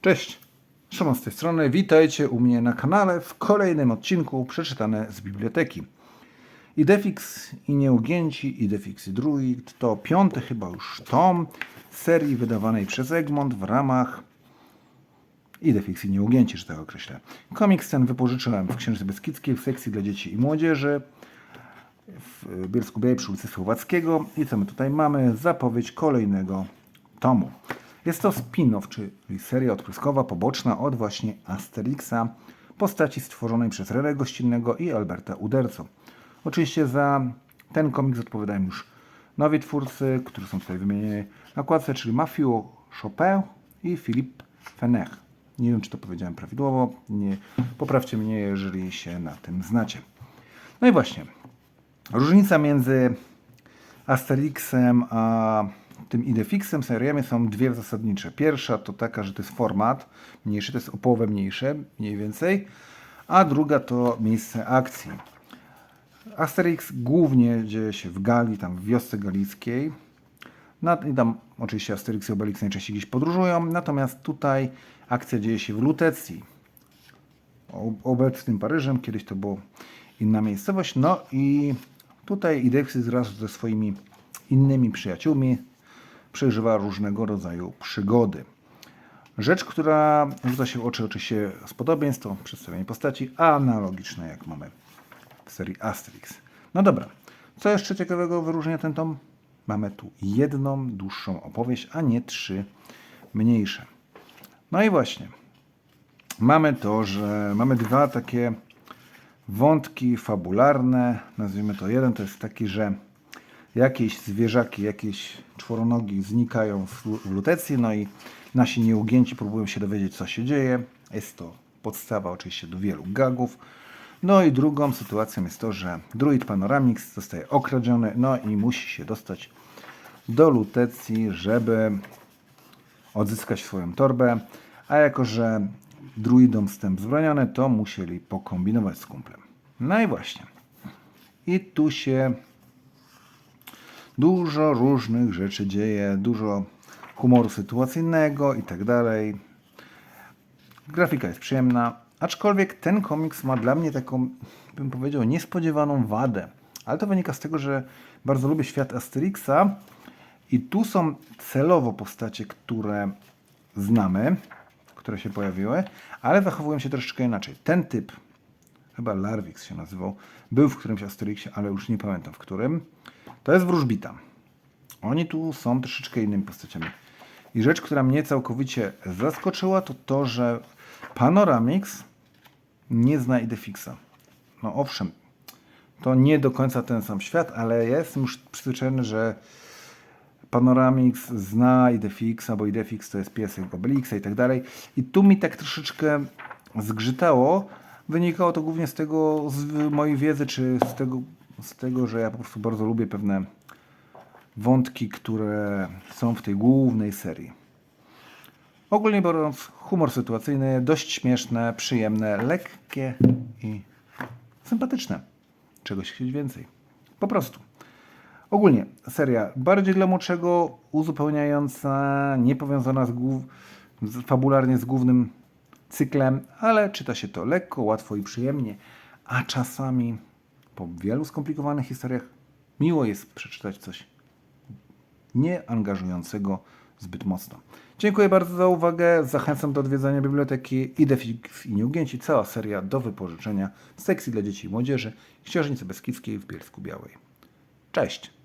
Cześć, Szymon z tej strony. Witajcie u mnie na kanale w kolejnym odcinku przeczytane z biblioteki. Idefix i Nieugięci, Idefix i Druid to piąty chyba już tom serii wydawanej przez Egmont w ramach Idefix i Nieugięci, że tak określę. Komiks ten wypożyczyłem w Księżycu Beskidzkiej w sekcji dla dzieci i młodzieży w Bielsku Białej przy ulicy Słowackiego. I co my tutaj mamy? Zapowiedź kolejnego tomu. Jest to spin-off, czyli seria odpryskowa, poboczna od właśnie Asterixa, postaci stworzonej przez Rere Gościnnego i Alberta Uderco. Oczywiście za ten komiks odpowiadają już nowi twórcy, którzy są tutaj wymienieni na okładce, czyli Matthew Chopin i Philippe Fenech. Nie wiem, czy to powiedziałem prawidłowo. Nie, poprawcie mnie, jeżeli się na tym znacie. No i właśnie, różnica między Asterixem a tym Idefixem, seriami są dwie zasadnicze. Pierwsza to taka, że to jest format mniejszy, to jest o połowę mniejsze, mniej więcej, a druga to miejsce akcji. Asterix głównie dzieje się w Galii, tam w wiosce galickiej. No, I tam oczywiście Asterix i Obelix najczęściej gdzieś podróżują, natomiast tutaj akcja dzieje się w Lutecji, obecnym Paryżem, kiedyś to była inna miejscowość. No i tutaj Idexis wraz ze swoimi innymi przyjaciółmi przeżywa różnego rodzaju przygody. Rzecz, która rzuca się w oczy oczywiście z podobieństw, to przedstawienie postaci analogiczne, jak mamy w serii Asterix. No dobra, co jeszcze ciekawego wyróżnia ten tom? Mamy tu jedną dłuższą opowieść, a nie trzy mniejsze. No i właśnie, mamy to, że mamy dwa takie wątki fabularne. Nazwijmy to jeden, to jest taki, że jakieś zwierzaki, jakieś czworonogi znikają w, lutecji, no i nasi nieugięci próbują się dowiedzieć, co się dzieje. Jest to podstawa oczywiście do wielu gagów. No i drugą sytuacją jest to, że druid Panoramix zostaje okradziony, no i musi się dostać do lutecji, żeby odzyskać swoją torbę, a jako, że druidom wstęp zbroniony, to musieli pokombinować z kumplem. No i właśnie. I tu się dużo różnych rzeczy dzieje, dużo humoru sytuacyjnego i tak dalej. Grafika jest przyjemna, aczkolwiek ten komiks ma dla mnie taką, bym powiedział, niespodziewaną wadę. Ale to wynika z tego, że bardzo lubię świat Asterixa i tu są celowo postacie, które znamy, które się pojawiły, ale zachowują się troszeczkę inaczej. Ten typ, chyba Larwix się nazywał, był w którymś Asterixie, ale już nie pamiętam w którym. To jest wróżbita. Oni tu są troszeczkę innymi postaciami. I rzecz, która mnie całkowicie zaskoczyła, to to, że Panoramix nie zna Idefixa. No owszem, to nie do końca ten sam świat, ale ja jestem już przyzwyczajony, że Panoramix zna Idefixa, bo Idefix to jest piesek Obelixa i tak dalej. I tu mi tak troszeczkę zgrzytało. Wynikało to głównie z tego, z mojej wiedzy, czy z tego, z tego, że ja po prostu bardzo lubię pewne wątki, które są w tej głównej serii. Ogólnie biorąc, humor sytuacyjny, dość śmieszne, przyjemne, lekkie i sympatyczne. Czegoś chcieć więcej. Po prostu. Ogólnie seria bardziej dla młodszego, uzupełniająca, niepowiązana z głów, fabularnie z głównym cyklem, ale czyta się to lekko, łatwo i przyjemnie, a czasami po wielu skomplikowanych historiach miło jest przeczytać coś nieangażującego zbyt mocno. Dziękuję bardzo za uwagę. Zachęcam do odwiedzania biblioteki Idefix i Nieugięci. Cała seria do wypożyczenia z sekcji dla dzieci i młodzieży w Książnicy Beskidzkiej w Bielsku Białej. Cześć!